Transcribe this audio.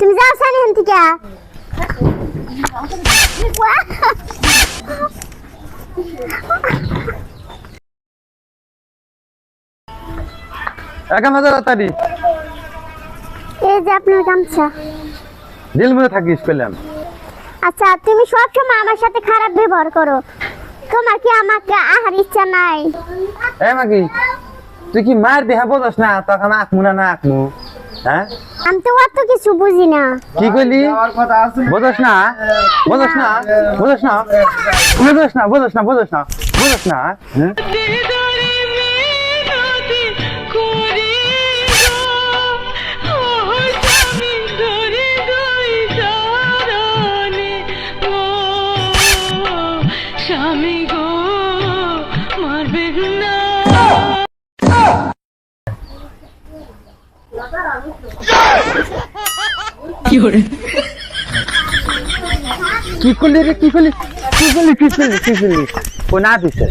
তুমি যাও সানি হেন থেকে একা মাঝে তাড়াতাড়ি এই যে আপনার গামছা। দিল মধ্যে থাকিস পেলাম আচ্ছা তুমি সব সময় আমার সাথে খারাপ ব্যবহার করো। তোমার কি আমাকে আহার ইচ্ছা নাই? এ মাগি তুই কি মার দেহা বোঝাস না? তখন আঁকমু না না আঁকমু হ্যাঁ? আমি তো অত কিছু বুঝি না। কি কইলি? বোঝাস না বোঝাস না বোঝাস না বোঝাস না বোঝাস না বোঝাস না বোঝাস না স্বামী গো কি করলি রে? কি করলি? কি করলি? কি করলি? কি করলি? ও না দিছে।